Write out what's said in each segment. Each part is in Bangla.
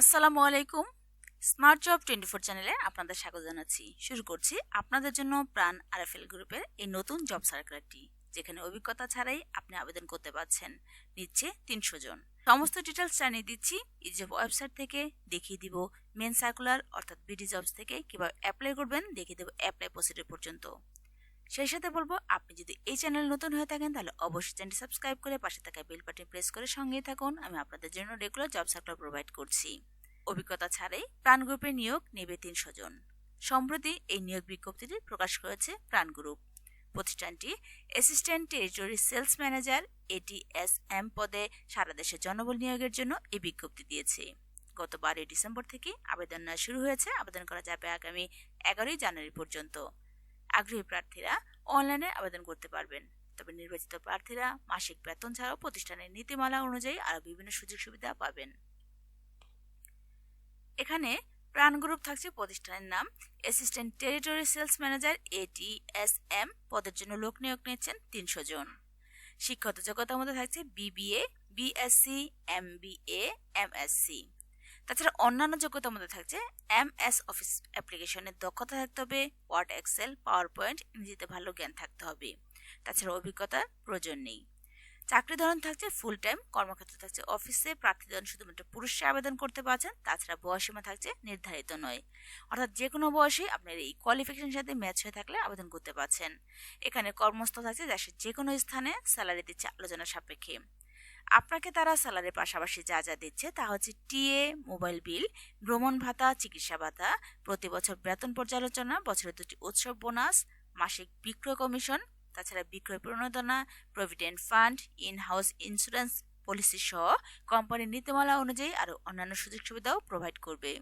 আসসালামু আলাইকুম। স্মার্ট জব টোয়েন্টি ফোর চ্যানেলে আপনাদের স্বাগত জানাচ্ছি। শুরু করছি আপনাদের জন্য প্রাণ আরএফএল গ্রুপের এই নতুন জব সার্কুলারটি যেখানে অভিজ্ঞতা ছাড়াই আপনি আবেদন করতে পারছেন। নিচ্ছে তিনশো জন। সমস্ত ডিটেলস জানিয়ে দিচ্ছি। এই জব ওয়েবসাইট থেকে দেখিয়ে দিব মেন সার্কুলার অর্থাৎ বিডি জবস থেকে কীভাবে অ্যাপ্লাই করবেন, দেখিয়ে দেবো অ্যাপ্লাই প্রসিডিউর পর্যন্ত। সেই সাথে বলব, আপনি যদি এই চ্যানেল নতুন হয়ে থাকেন, তাহলে অবশ্যই চ্যানেলটি সাবস্ক্রাইব করে পাশে থাকা বেল বাটন প্রেস করে সঙ্গেই থাকুন। আমি আপনাদের জন্য রেগুলার জব সার্কুলার প্রোভাইড করছি। অভিজ্ঞতা ছাড়াই প্রাণ গ্রুপের নিয়োগ নেবে তিনশো জন। সম্প্রতি এই নিয়োগ বিজ্ঞপ্তিটি প্রকাশ করেছে প্রাণ গ্রুপ। প্রতিষ্ঠানটি assistant territory sales manager ATSM পদে সারা দেশে জনবল নিয়োগের জন্য এই বিজ্ঞপ্তি দিয়েছে। গত বারোই ডিসেম্বর থেকে আবেদন শুরু হয়েছে। আবেদন করা যাবে আগামী এগারোই জানুয়ারি পর্যন্ত। আগ্রহী প্রার্থীরা অনলাইনে আবেদন করতে পারবেন। তবে নির্বাচিত প্রার্থীরা মাসিক বেতন ছাড়াও প্রতিষ্ঠানের নীতিমালা অনুযায়ী আরও বিভিন্ন সুযোগ সুবিধা পাবেন। এখানে প্রাণ গ্রুপ থাকছে প্রতিষ্ঠানের নাম। Assistant territory sales manager ATSM পদের জন্য লোক নিয়োগ নিচ্ছেন তিনশো জন। শিক্ষাগত যোগ্যতার মধ্যে থাকছে বিবিএ বিএসসি এমবিএ এমএসসি তাছাড়া অন্যান্য যোগ্যতার মধ্যে থাকছে এম এস অফিস অ্যাপ্লিকেশনের দক্ষতা থাকতে হবে ওয়ার্ড এক্সেল পাওয়ার পয়েন্ট ইংরেজিতে ভালো জ্ঞান থাকতে হবে। তাছাড়া অভিজ্ঞতার প্রয়োজন নেই। চাকরি ধরন থাকছে ফুল টাইম কর্মক্ষেত্র থাকছে অফিসে প্রার্থী ধরন শুধুমাত্র পুরুষরা আবেদন করতে পারছেন, তাছাড়া বয়সীমা থাকছে নির্ধারিত নয়। অর্থাৎ যে কোনো বয়সে আপনার এই কোয়ালিফিকেশনের সাথে ম্যাচ হয়ে থাকলে আবেদন করতে পারছেন। এখানে কর্মস্থল থাকছে দেশের যে কোনো স্থানে স্যালারি দিচ্ছে আলোচনা সাপেক্ষে। আপনাকে তারা স্যালারির পাশাপাশি যা যা দিচ্ছে তা হচ্ছে টিএ, মোবাইল বিল, ভ্রমণ ভাতা, চিকিৎসা ভাতা, প্রতি বছর বেতন পর্যালোচনা, বছরে দুটি উৎসব বোনাস, মাসিক বিক্রয় কমিশন, তাছাড়া বিক্রয় প্রণোদনা, provident fund in house insurance policy সহ কোম্পানির নীতিমালা অনুযায়ী আরও অন্যান্য সুযোগ সুবিধাও প্রোভাইড করবে।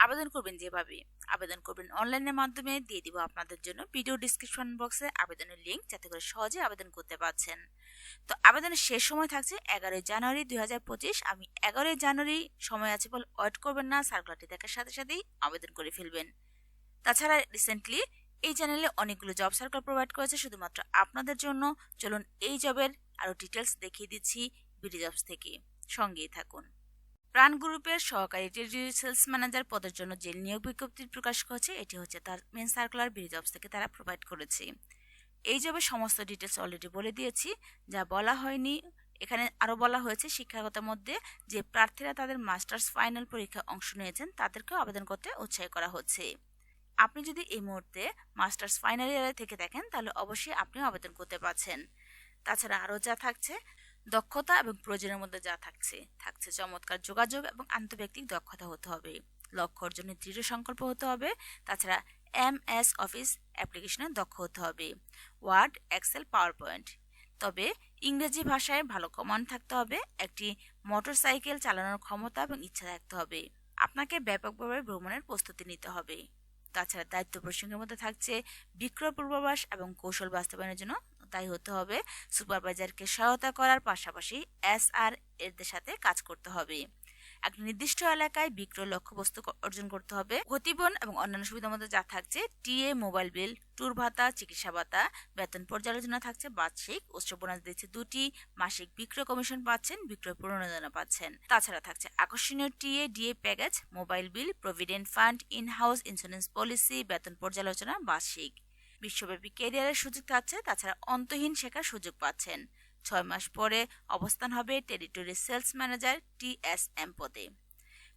আবেদন করবেন যেভাবে। আবেদন করবেন অনলাইনের মাধ্যমে। দিয়ে দিব আপনাদের জন্য ভিডিও ডিসক্রিপশন বক্সে আবেদনের লিঙ্ক যাতে করে সহজে আবেদন করতে পারছেন। তো আবেদনের শেষ সময় থাকছে এগারোই জানুয়ারি দুই হাজার পঁচিশ। আমি এগারোই জানুয়ারি, সময় আছে বলে ওয়েট করবেন না সার্কুলারটি দেখার সাথে সাথেই আবেদন করে ফেলবেন। তাছাড়া রিসেন্টলি এই চ্যানেলে অনেকগুলো জব সার্কেল প্রোভাইড করেছে, শুধুমাত্র আপনাদের জন্য। চলুন এই জবের আরও ডিটেলস দেখিয়ে দিচ্ছি বিডি জবস থেকে। সঙ্গেই থাকুন। প্রাণ গ্রুপের সহকারী টেরিটরি সেলস ম্যানেজার পদের জন্য যে নিয়োগ বিজ্ঞপ্তি প্রকাশ করেছে, এটি হচ্ছে তার মেন সার্কুলার বিডি জবস থেকে তারা প্রোভাইড করেছে। এই জবের সমস্ত ডিটেলস অলরেডি বলে দিয়েছি, যা বলা হয়নি, এখানে আরও বলা হয়েছে শিক্ষাগত মধ্যে যে প্রার্থীরা তাদের মাস্টার্স ফাইনাল পরীক্ষায় অংশ নিয়েছেন, তাদেরকেও আবেদন করতে উৎসাহ করা হচ্ছে। আপনি যদি এই মুহূর্তে মাস্টার্স ফাইনাল ইয়ারে থেকে দেখেন তাহলে অবশ্যই আপনিও আবেদন করতে পারছেন। তাছাড়া আরও যা থাকছে, দক্ষতা এবং প্রয়োজনের মধ্যে যা থাকছে থাকছে চমৎকার যোগাযোগ এবং আন্তর্ব্যক্তিক দক্ষতা হতে হবে। লক্ষ্য অর্জনের দৃঢ় সংকল্প হতে হবে। তাছাড়া এম এস অফিস অ্যাপ্লিকেশনে দক্ষ হতে হবে। ওয়ার্ড, এক্সেল পাওয়ার পয়েন্ট তবে ইংরেজি ভাষায় ভালো কমান্ড থাকতে হবে, একটি মোটরসাইকেল চালানোর ক্ষমতা এবং ইচ্ছা থাকতে হবে। আপনাকে ব্যাপকভাবে ভ্রমণের প্রস্তুতি নিতে হবে। তাছাড়া দায়িত্ব প্রসঙ্গের মধ্যে থাকছে বিক্রয় পূর্বাভাস এবং কৌশল বাস্তবায়নের জন্য তাই হতে হবে। সুপারভাইজারকে সহায়তা করার পাশাপাশি এস আর এর সাথে কাজ করতে হবে। একটা নির্দিষ্ট এলাকায় বিক্রয় লক্ষ্যবস্তু অর্জন করতে হবে। গতিবন এবং অন্যান্য সুবিধার মধ্যে যা থাকছে, টিএ, মোবাইল বিল, ট্যুর ভাতা, চিকিৎসা ভাতা, বেতন পর্যালোচনা থাকছে, বার্ষিক উৎসব বোনাস দিচ্ছে দুটি, মাসিক বিক্রয় কমিশন পাচ্ছেন, বিক্রয় প্রণোদনা পাচ্ছেন। তাছাড়া থাকছে আকর্ষণীয় TA, DA package, mobile bill, provident fund in house insurance policy, বেতন পর্যালোচনা, বার্ষিক। বিশ্বব্যাপী ক্যারিয়ারের সুযোগ থাকছে, তাছাড়া অন্তহীন শেখার সুযোগ পাচ্ছেন। ছয় মাস পরে অবস্থান হবে টেরিটরি সেলস ম্যানেজার টিএসএম পদে।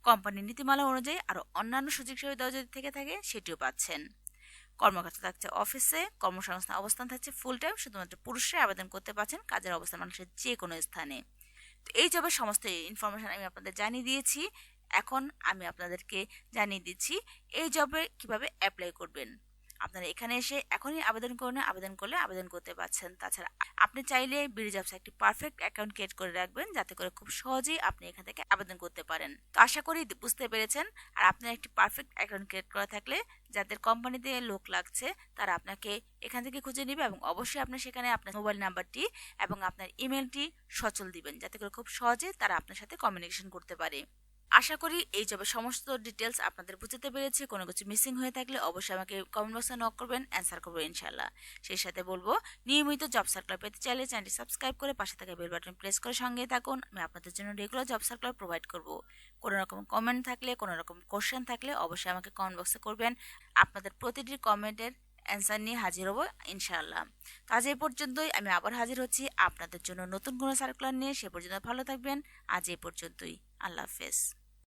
কোম্পানির নীতিমালা অনুযায়ী আরও অন্যান্য সুযোগ সুবিধা যদি থেকে থাকে, সেটিও পাচ্ছেন। কর্মকর্তা থাকছে অফিসে, কর্মসংস্থান অবস্থান থাকছে ফুল টাইম শুধুমাত্র পুরুষরাই আবেদন করতে পারছেন, কাজের অবস্থান মানুষের যে কোনো স্থানে। তো এই জবের সমস্ত ইনফরমেশন আমি আপনাদের জানিয়ে দিয়েছি, এখন আমি আপনাদেরকে জানিয়ে দিচ্ছি, এই জবে কীভাবে অ্যাপ্লাই করবেন। আপনারা এখানে এসে এখনই আবেদন করুন, আবেদন করলে আবেদন করতে পারছেন। তাছাড়া আপনি চাইলে বিডি জবস একটি পারফেক্ট অ্যাকাউন্ট ক্রিয়েট করে রাখবেন, যাতে করে খুব সহজেই আপনি এখান থেকে আবেদন করতে পারেন। তো আশা করি বুঝতে পেরেছেন। আর আপনার একটি পারফেক্ট অ্যাকাউন্ট ক্রিয়েট করা থাকলে যাদের কোম্পানিতে লোক লাগছে, তারা আপনাকে এখান থেকে খুঁজে নেবে এবং অবশ্যই আপনি সেখানে আপনার মোবাইল নাম্বারটি এবং আপনার ইমেলটি সচল দিবেন, যাতে করে খুব সহজে তারা আপনার সাথে কমিউনিকেশন করতে পারে। আশা করি এই জবের সমস্ত ডিটেলস আপনাদের বুঝতে পেরেছি। কোনো কিছু মিসিং হয়ে থাকলে অবশ্যই আমাকে কমেন্ট বক্সে নক করবেন অ্যান্সার করব ইনশাল্লাহ সেই সাথে বলব, নিয়মিত জব সার্কুলার পেতে চাইলে চ্যানেলটি সাবস্ক্রাইব করে পাশে থাকা বেল বাটন প্রেস করে সঙ্গে থাকুন। আমি আপনাদের জন্য রেগুলার জব সার্কুলার প্রোভাইড করব। কোনো রকম কমেন্ট থাকলে, কোনো রকম কোশ্চেন থাকলে অবশ্যই আমাকে কমেন্ট বক্সে করবেন। আপনাদের প্রতিটি কমেন্টের অ্যান্সার নিয়ে হাজির হব ইনশাআল্লাহ। তো আজ এই পর্যন্তই, আমি আবার হাজির হচ্ছি আপনাদের জন্য নতুন কোনো সার্কুলার নিয়ে। সে পর্যন্ত ভালো থাকবেন। আজ এই পর্যন্তই। আল্লাহ হাফেজ।